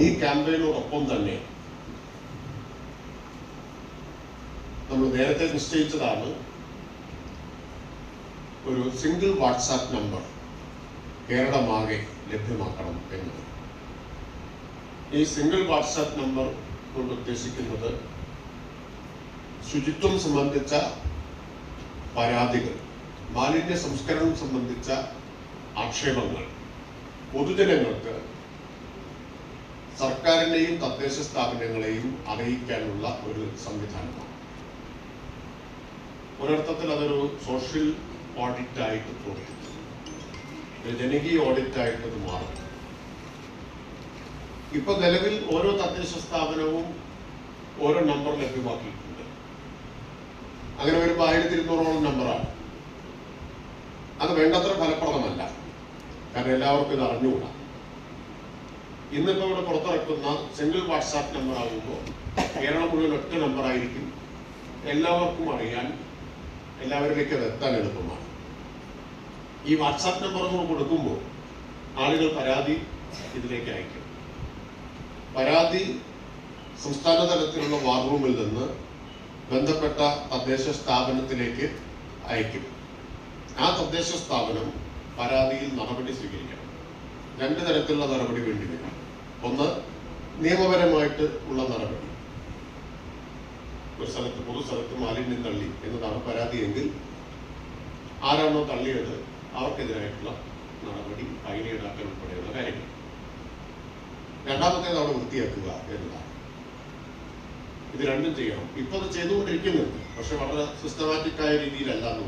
ഈ ക്യാമ്പയിനോടൊപ്പം തന്നെ നമ്മൾ നേരത്തെ നിശ്ചയിച്ചതാണ് ഒരു സിംഗിൾ വാട്സാപ്പ് നമ്പർ കേരളമാകെ ലഭ്യമാക്കണം എന്നത്. ഈ സിംഗിൾ വാട്സാപ്പ് നമ്പർ കൊണ്ട് ഉദ്ദേശിക്കുന്നത് ശുചിത്വം സംബന്ധിച്ച പരാതികൾ മാലിന്യ സംസ്കരണം സംബന്ധിച്ച ആക്ഷേപങ്ങൾ പൊതുജനങ്ങൾക്ക് സർക്കാരിനെയും തദ്ദേശ സ്ഥാപനങ്ങളെയും അറിയിക്കാനുള്ള ഒരു സംവിധാനമാണ്. ഒരർത്ഥത്തിൽ അതൊരു സോഷ്യൽ ഓഡിറ്റ് ആയിട്ട് ഒരു ജനകീയ ഓഡിറ്റ് ആയിട്ട് അത് മാറും ഇപ്പൊ നിലവിൽ ഓരോ തദ്ദേശ സ്ഥാപനവും ഓരോ നമ്പർ ലഭ്യമാക്കിയിട്ടുണ്ട്. അങ്ങനെ വരുമ്പോൾ ആയിരത്തി ഇരുന്നൂറോളം നമ്പറാണ്. അത് വേണ്ടത്ര ഫലപ്രദമല്ല. കാരണം എല്ലാവർക്കും ഇത് അറിഞ്ഞുകൂടാ. ഇന്നിപ്പോ ഇവിടെ പുറത്തിറക്കുന്ന സിംഗിൾ വാട്സാപ്പ് നമ്പർ ആകുമ്പോൾ കേരളം മുഴുവൻ ഒറ്റ നമ്പർ ആയിരിക്കും. എല്ലാവർക്കും അറിയാൻ എല്ലാവരിലേക്ക് അത് എത്താൻ എളുപ്പമാണ്. ഈ വാട്സാപ്പ് നമ്പർ നമ്മൾ കൊടുക്കുമ്പോൾ ആളുകൾ പരാതി ഇതിലേക്ക് അയക്കും. പരാതി സംസ്ഥാന തലത്തിലുള്ള വാർ റൂമിൽ നിന്ന് ബന്ധപ്പെട്ട തദ്ദേശ സ്ഥാപനത്തിലേക്ക് അയക്കും. ആ തദ്ദേശ സ്ഥാപനം പരാതിയിൽ നടപടി സ്വീകരിക്കണം. രണ്ട് തരത്തിലുള്ള നടപടി വേണ്ടി വരും. ഒന്ന് നിയമപരമായിട്ട് ഉള്ള നടപടി. ഒരു സ്ഥലത്ത് പൊതുസ്ഥലത്ത് മാലിന്യം തള്ളി എന്നതാണ് പരാതിയെങ്കിൽ ആരാണോ തള്ളിയത് അവർക്കെതിരായിട്ടുള്ള നടപടി ഫൈൻ ഈടാക്കൽ ഉൾപ്പെടെയുള്ള കാര്യങ്ങൾ. രണ്ടാമത്തേത് അവിടെ വൃത്തിയാക്കുക എന്നതാണ്. ഇത് രണ്ടും ചെയ്യണം. ഇപ്പൊ അത് ചെയ്തുകൊണ്ടിരിക്കുന്നുണ്ട്. പക്ഷെ വളരെ സിസ്റ്റമാറ്റിക് ആയ രീതിയിലല്ല എന്ന്